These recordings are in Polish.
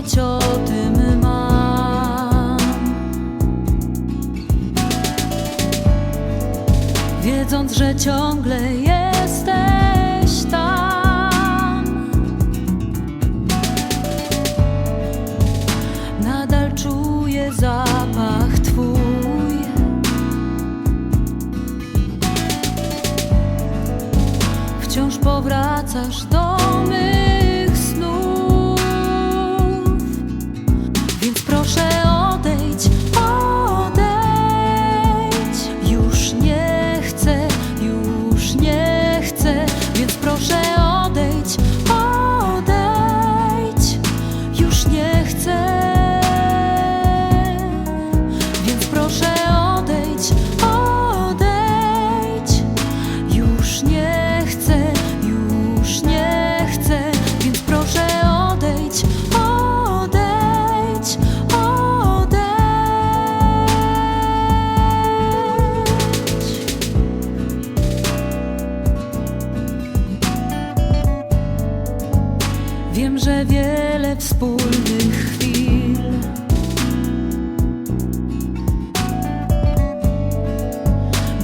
o tym mam. Wiedząc, że ciągle jesteś tam, nadal czuję zapach Twój. Wciąż powracasz do mnie. Wiem, że wiele wspólnych chwil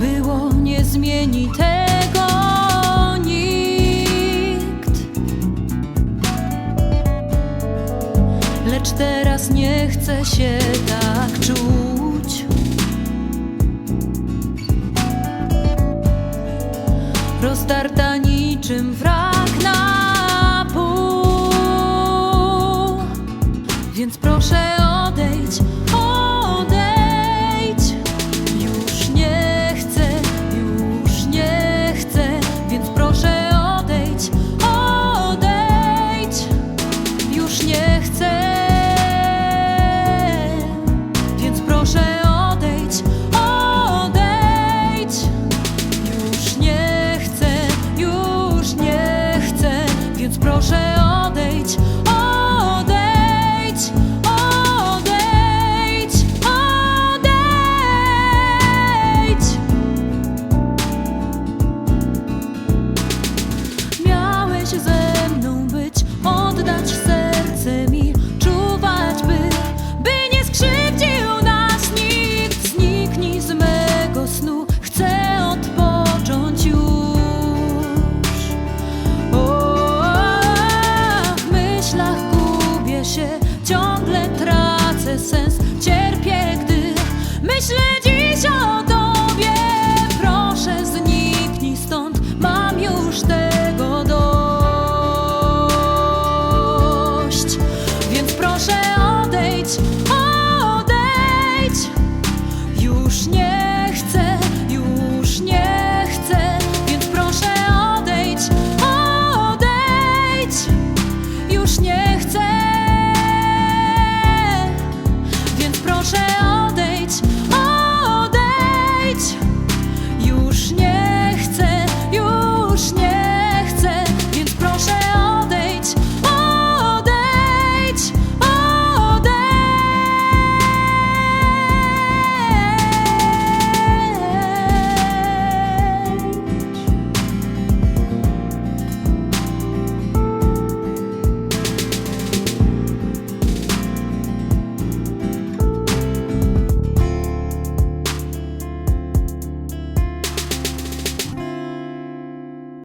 było, nie zmieni tego nikt. Lecz teraz nie chcę się tak czuć. Rozdarta niczym fragment Więc proszę odejdź, odejdź. Już nie chcę, już nie chcę. Więc proszę odejdź, odejdź. Już nie chcę. Więc proszę odejdź, odejdź. Już nie chcę, już nie chcę. Więc proszę odejdź